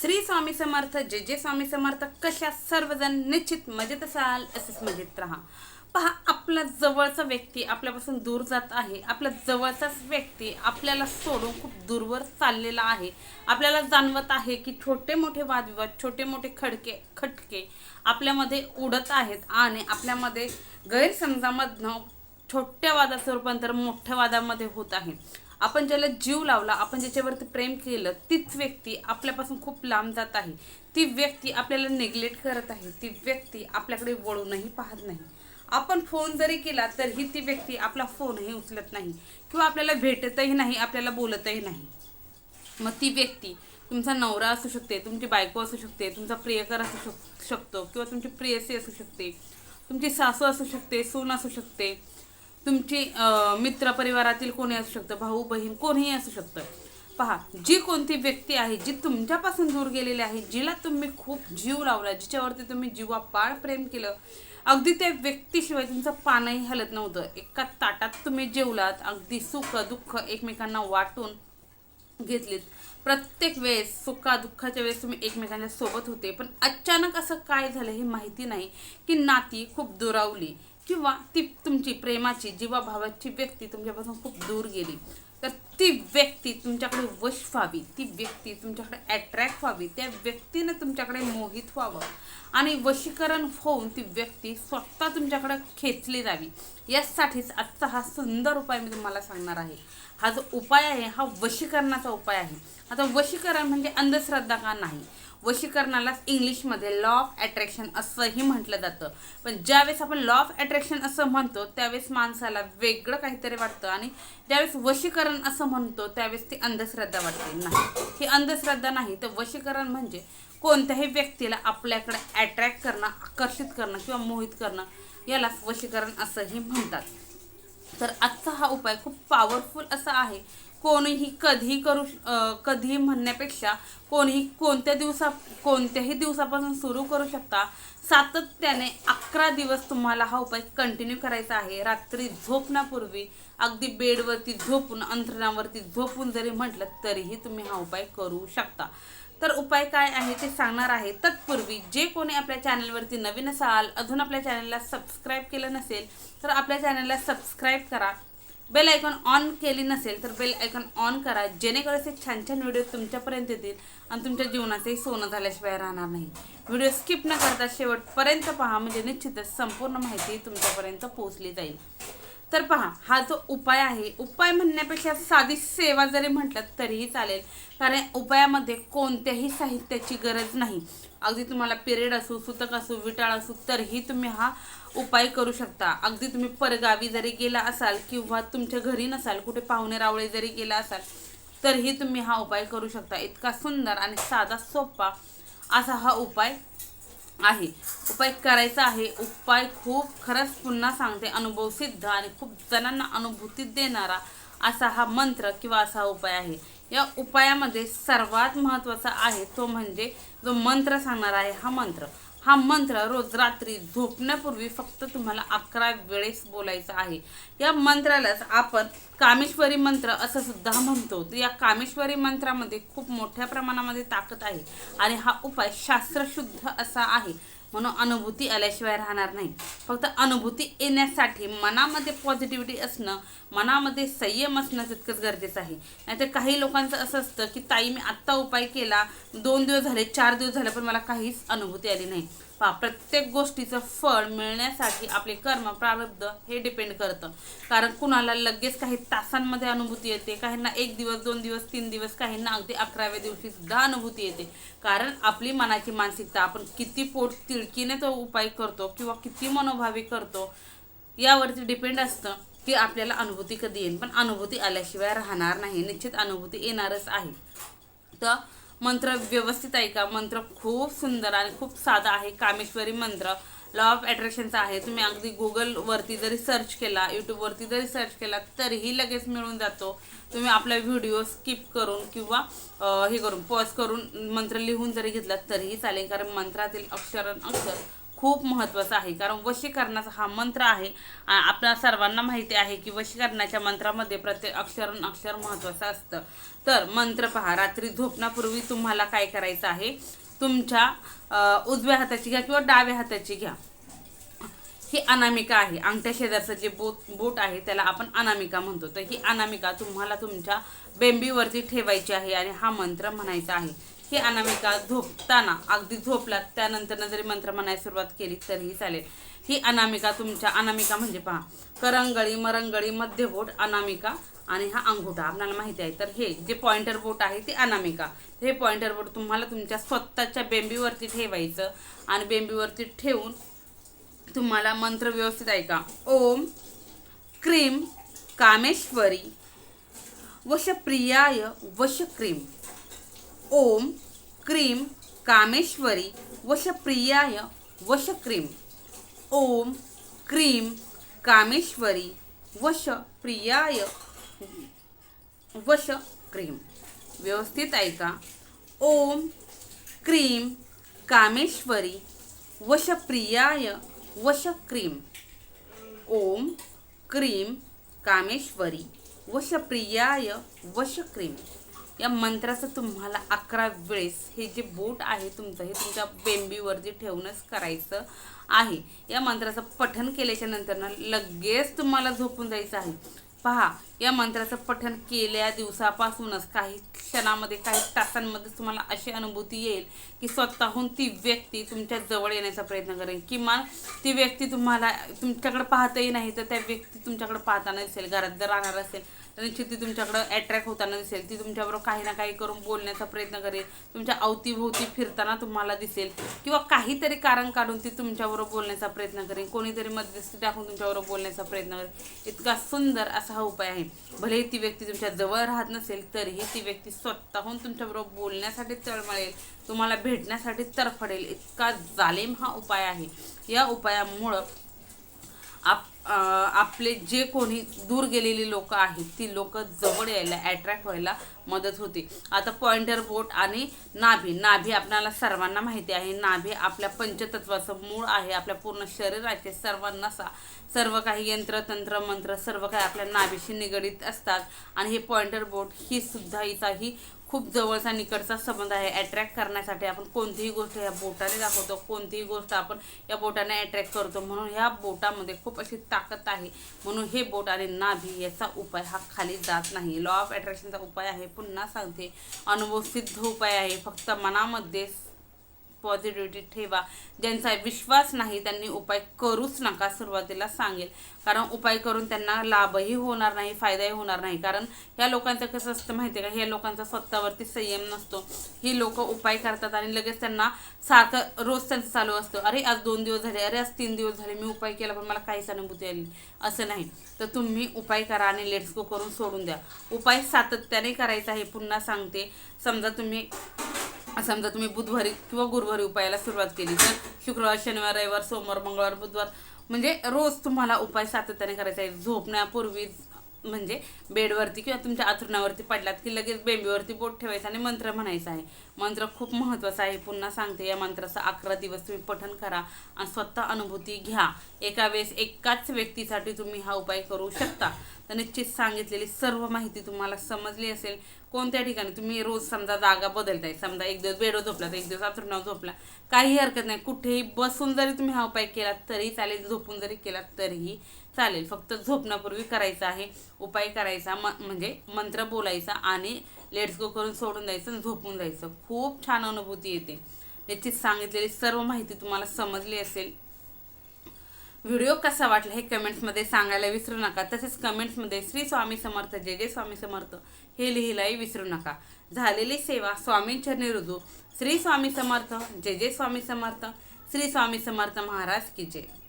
श्री स्वामी समर्थ जे जे स्वामी समर्थ कशा सर्वजण निश्चित मजेत असाल असेच मजेत राहा. पहा आपला जवळचा व्यक्ती आपल्यापासून दूर जात आहे. आपला जवळचाच व्यक्ती आपल्याला सोडून खूप दूरवर चाललेला आहे. आपल्याला जाणवत आहे की छोटे मोठे वादविवाद छोटे मोठे खडके खटके आपल्यामध्ये उडत आहेत आणि आपल्यामध्ये गैरसमजामधनं छोट्या वादाचं रूपांतर मोठ्या वादामध्ये होत आहे. आपण ज्याला जीव लावला आपण ज्याच्यावरती प्रेम केलं तीच व्यक्ती आपल्यापासून खूप लांब जात आहे. ती व्यक्ती आपल्याला नेग्लेक्ट करत आहे. ती व्यक्ती आपल्याकडे वळूनही पाहत नाही. आपण फोन जरी केला तरीही ती व्यक्ती आपला फोनही उचलत नाही. किंवा आपल्याला भेटतही नाही आपल्याला बोलतही नाही. मग ती व्यक्ती तुमचा नवरा असू शकते तुमची बायको असू शकते तुमचा प्रियकर असू शक शकतो किंवा तुमची प्रियसी असू शकते तुमची सासू असू शकते सून असू शकते. तुमची मित्र परिवारातील कोणी असू शकतं भाऊ बहीण कोणीही असू शकतं. पहा जी कोणती व्यक्ती आहे जी तुमच्यापासून दूर गेलेली आहे जिला तुम्ही खूप जीव लावला जिच्यावरती तुम्ही जीवापाळ प्रेम केलं अगदी त्या व्यक्तीशिवाय तुमचं पानही हलत नव्हतं. एका ताटात तुम्ही जेवलात अगदी सुख दुःख एकमेकांना वाटून घेतलीत. प्रत्येक वेळेस सुखा दुःखाच्या वेळेस तुम्ही एकमेकांच्या सोबत होते पण अचानक असं काय झालं हे माहिती नाही की नाती खूप दुरावली. किंवा ती तुमची प्रेमाची जीवाभावाची व्यक्ती तुमच्यापासून खूप दूर गेली तर ती व्यक्ती तुमच्याकडे वश व्हावी ती व्यक्ती तुमच्याकडे अट्रॅक्ट व्हावी त्या व्यक्तीनं तुमच्याकडे मोहित व्हावं आणि वशीकरण होऊन ती व्यक्ती स्वतः तुमच्याकडे खेचली जावी. यासाठीच आजचा हा सुंदर उपाय मी तुम्हाला सांगणार आहे. हा जो उपाय आहे हा वशीकरणाचा उपाय आहे. आता वशीकरण म्हणजे अंधश्रद्धा का नाही? वशीकरणालाच इंग्लिशमध्ये लॉ ऑफ अट्रॅक्शन असंही म्हटलं जातं. पण ज्यावेळेस आपण लॉ ऑफ अट्रॅक्शन असं म्हणतो त्यावेळेस माणसाला वेगळं काहीतरी वाटतं आणि ज्यावेळेस वशीकरण असं म्हणतो त्यावेळेस ती अंधश्रद्धा वाटते. नाही. ही अंधश्रद्धा नाही तर वशीकरण म्हणजे कोणत्याही व्यक्तीला आपल्याकडे अट्रॅक्ट करणं आकर्षित करणं किंवा मोहित करणं यालाच वशीकरण असंही म्हणतात. तर आजचा हा उपाय खूप पॉवरफुल असा आहे. कोणीही कधीही करू कधी कधीही म्हणण्यापेक्षा कोणीही कोणत्या दिवसा कोणत्याही दिवसापासून सुरू करू शकता सातत्याने अकरा दिवस तुम्हाला हा उपाय कंटिन्यू करायचा आहे. रात्री झोपण्यापूर्वी अगदी बेडवरती झोपून अंथरणावरती झोपून जरी म्हटलं तरीही तुम्ही हा उपाय करू शकता. तर उपाय काय आहे ते सांगणार आहे. तत्पूर्वी जे कोणी आपल्या चॅनलवरती नवीन असाल अजून आपल्या चॅनलला सबस्क्राईब केलं नसेल तर आपल्या चॅनलला सबस्क्राईब करा. बेल आयकॉन ऑन केली नसेल तर बेल आयकॉन ऑन करा जेणेकरून असे छान छान व्हिडिओ तुमच्यापर्यंत येतील आणि तुमच्या जीवनाचंही सोनं झाल्याशिवाय राहणार नाही. व्हिडिओ स्किप न करता शेवटपर्यंत पहा म्हणजे निश्चितच संपूर्ण माहिती तुमच्यापर्यंत पोहोचली जाईल. तर पहा हा जो उपाय आहे उपाय म्हणण्यापेक्षा साधी सेवा जरी म्हटलं तरीही चालेल कारण उपायामध्ये कोणत्याही साहित्याची गरज नाही. अगदी तुम्हाला पिरियड असू सुतक असू विटाळ असू तरीही तुम्ही हा उपाय करू शकता. अगदी तुम्ही परगावी जरी गेला असाल किंवा तुमच्या घरी नसाल कुठे पाहुणे रावळे जरी गेला असाल तरीही तुम्ही हा उपाय करू शकता. इतका सुंदर आणि साधा सोपा असा हा उपाय आहे. उपाय करायचा आहे. उपाय खूप खरंच पुन्हा सांगते. अनुभव सिद्ध आणि खूप जणांना अनुभूती देणारा असा हा मंत्र किंवा असा उपाय आहे. या उपायामध्ये सर्वात महत्त्वाचा आहे तो म्हणजे जो मंत्र सांगणार आहे हा मंत्र. हा मंत्र रोज रात्री झोपण्यापूर्वी फक्त तुम्हाला अकरा वेळेस बोलायचा आहे. या मंत्रालाच आपण कामेश्वरी मंत्र असं सुद्धा म्हणतो. या कामेश्वरी मंत्रामध्ये खूप मोठ्या प्रमाणामध्ये ताकद आहे. आणि हा उपाय शास्त्रशुद्ध असा आहे. म्हणून अनुभूती आल्याशिवाय राहणार नाही. फक्त अनुभूती येण्यासाठी मनामध्ये पॉझिटिव्हिटी असणं मनामध्ये संयम असणं तितकंच गरजेचं आहे. नाहीतर काही लोकांचं असं असतं की ताई मी आत्ता उपाय केला. दोन दिवस झाले चार दिवस झाले पण मला काहीच अनुभूती आली नाही. पहा प्रत्येक गोष्टीचं फळ मिळण्यासाठी आपले कर्म प्रारब्ध हे डिपेंड करतं. कारण कुणाला लगेच काही तासांमध्ये अनुभूती येते काहींना एक दिवस दोन दिवस तीन दिवस काहींना अगदी अकराव्या दिवशी सुद्धा अनुभूती येते. कारण आपली मनाची मानसिकता आपण किती पोट तिळकीने तो उपाय करतो किंवा किती मनोभावी करतो यावरती डिपेंड असतं की आपल्याला अनुभूती कधी येईल. पण अनुभूती आल्याशिवाय राहणार नाही. निश्चित अनुभूती येणारच आहे. तर मंत्र व्यवस्थित ऐका मंत्र खूप सुंदर आणि खूप साधा आहे. कामेश्वरी मंत्र. लॉ ऑफ अट्रॅक्शनचा आहे. तुम्ही अगदी गुगलवरती जरी सर्च केला यूट्यूबवरती जरी सर्च केला तरीही लगेच मिळून जातो. तुम्ही आपला व्हिडिओ स्किप करून किंवा हे करून पॉज करून मंत्र लिहून जरी घेतला तरीही चालेल. कारण मंत्रातील अक्षर अक्षर खूप महत्त्वाचं आहे. कारण वशीकरणाचा हा मंत्र आहे. आपल्या सर्वांना माहिती आहे की वशीकरणाच्या मंत्रामध्ये प्रत्येक अक्षर अक्षर महत्त्वाचं असतं. तर मंत्र पहा. रात्री झोपण्यापूर्वी तुम्हाला काय करायचं आहे? तुमच्या उजव्या हाताची घ्या किंवा डाव्या हाताची घ्या. ही अनामिका आहे. अंगठ्या शेजारचं जे बोट बोट आहे त्याला आपण अनामिका म्हणतो. तर ही अनामिका तुम्हाला तुमच्या बेंबीवरती ठेवायची आहे आणि हा मंत्र म्हणायचा आहे. ही अनामिका झोपताना अगदी झोपलात त्यानंतर जरी मंत्र म्हणायला सुरुवात केली तरीही चालेल. ही अनामिका तुमच्या अनामिका म्हणजे पहा करंगळी मरंगळी मध्यबोट अनामिका आणि हा अंगुठा. आपल्याला माहिती आहे. तर हे जे पॉइंटर बोट आहे ते अनामिका. हे पॉइंटर बोट तुम्हाला तुमच्या स्वतःच्या बेंबीवरती ठेवायचं आणि बेंबीवरती ठेवून तुम्हाला मंत्र व्यवस्थित ऐका. ओम क्रीम कामेश्वरी वशप्रियाय वशक्रीम. ओम क्रीम कामेश्वरी वशप्रियाय वशक्रीम। ओम क्रीम कामेश्वरी वशप्रियाय वशक्रीम। व्यवस्थित ऐका। ओम क्रीम कामेश्वरी वशप्रियाय वशक्रीम। ओम क्रीम कामेश्वरी वशप्रियाय वशक्रीम। या मंत्राचं तुम्हाला अकरा वेळेस हे जे बोट आहे तुमचं हे तुमच्या बेंबीवरती ठेवूनच करायचं आहे. या मंत्राचं पठन केल्याच्या नंतरनं लगेच तुम्हाला झोपून जायचं आहे. पहा या मंत्राचं पठन केल्या दिवसापासूनच काही क्षणामध्ये काही तासांमध्ये तुम्हाला अशी अनुभूती येईल की स्वतःहून ती व्यक्ती तुमच्या जवळ येण्याचा प्रयत्न करेल. किमान ती व्यक्ती तुम्हाला तुमच्याकडे पाहतही नाही तर त्या व्यक्ती तुमच्याकडे पाहताना दिसेल घरात जर राहणार असेल तर निश्चित ती तुमच्याकडं अट्रॅक्ट होताना दिसेल. ती तुमच्याबरोबर काही ना काही करून बोलण्याचा प्रयत्न करेल. तुमच्या अवतीभोवती फिरताना तुम्हाला दिसेल. किंवा काहीतरी कारण काढून ती तुमच्याबरोबर बोलण्याचा प्रयत्न करेल. कोणीतरी मध्यस्थी टाकून तुमच्याबरोबर बोलण्याचा प्रयत्न करेल. इतका सुंदर असा हा उपाय आहे. भले ती व्यक्ती तुमच्या जवळ राहत नसेल तरीही ती व्यक्ती स्वतःहून तुमच्याबरोबर बोलण्यासाठी तळमळेल. तुम्हाला भेटण्यासाठी तरफडेल इतका जालेम हा उपाय आहे. या उपायामुळं आप आपले जे कोणी दूर गेलेली लोक आहेत ती लोक जवळ यायला अट्रॅक्ट व्हायला मदत होते. आता पॉइंटर बोट आणि नाभी. नाभी आपल्याला सर्वांना माहिती आहे. नाभी आपल्या पंचतत्वाचं मूळ आहे. आपल्या पूर्ण शरीराचे सर्व नसा सर्व काही यंत्र तंत्र मंत्र सर्व काही आपल्या नाभीशी निगडीत असतात. आणि हे पॉइंटर बोट ही सुद्धा हिचाही खूप जवळचा निकटचा संबंध आहे. अट्रॅक्ट करण्यासाठी आपण कोणतीही गोष्ट या बोटाने दाखवतो. कोणतीही गोष्ट आपण या बोटाने अट्रॅक्ट करतो. म्हणून ह्या बोटामध्ये खूप अशी ताकद आहे. म्हणून हे बोट आणि नाभी याचा उपाय हा खाली जात नाही. लॉ ऑफ अट्रॅक्शनचा उपाय आहे. पुन्हा सांगते. अनुभवसिद्ध उपाय आहे. फक्त मनामध्ये पॉझिटिव्हिटी ठेवा. ज्यांचा विश्वास नाही त्यांनी उपाय करूच नका सुरुवातीला सांगेल. कारण उपाय करून त्यांना लाभही होणार नाही फायदाही होणार नाही. कारण ह्या लोकांचं कसं असतं माहिती आहे का? ह्या लोकांचा स्वतःवरती संयम नसतो. ही लोक उपाय करतात आणि लगेच त्यांना सारखं रोज त्यांचं चालू असतं. अरे आज दोन दिवस झाले. अरे आज तीन दिवस झाले. मी उपाय केला पण मला काहीच अनुभूती आली असं नाही. तर तुम्ही उपाय करा आणि लेट्स गो करून सोडून द्या. उपाय सातत्याने करायचा आहे. पुन्हा सांगते. समजा तुम्ही समजा तुम्ही बुधवारी किंवा गुरुवारी उपायाला सुरुवात केली तर शुक्रवार शनिवार रविवार सोमवार मंगळवार बुधवार म्हणजे रोज तुम्हाला उपाय सातत्याने करायचा आहे झोपण्यापूर्वी म्हणजे बेडवरती किंवा तुमच्या आथरुणावरती पडलात की लगेच बेंबीवरती बोट ठेवायचं आणि मंत्र म्हणायचा आहे. मंत्र खूप महत्त्वाचा आहे. पुन्हा सांगते या मंत्राचा अकरा दिवस तुम्ही पठण करा आणि स्वतः अनुभूती घ्या. एका वेळेस एकाच व्यक्तीसाठी तुम्ही हा उपाय करू शकता. तर निश्चित सांगितलेली सर्व माहिती तुम्हाला समजली असेल. कोणत्या ठिकाणी? तुम्ही रोज समजा जागा बदलताय समजा एक दिवस बेडवर झोपला तर एक दिवस आथरुणावर झोपला. काही हरकत नाही. कुठेही बसून जरी तुम्ही हा उपाय केलात तरी चालेल. झोपून जरी केलात तरीही चालेल. फक्त झोपण्यापूर्वी करायचा आहे. उपाय करायचा म म्हणजे मंत्र बोलायचा आणि लेट्स गो करून सोडून द्यायचं आणि झोपून जायचं. खूप छान अनुभूती येते. निश्चित सांगितलेली सर्व माहिती तुम्हाला समजली असेल. व्हिडिओ कसा वाटला हे कमेंट्समध्ये सांगायला विसरू नका. तसेच कमेंट्समध्ये श्री स्वामी समर्थ जय जय स्वामी समर्थ हे लिहिलाही विसरू नका. झालेली सेवा स्वामींचरणी रुजू श्री स्वामी समर्थ जय जय स्वामी समर्थ. श्री स्वामी समर्थ महाराज की जय.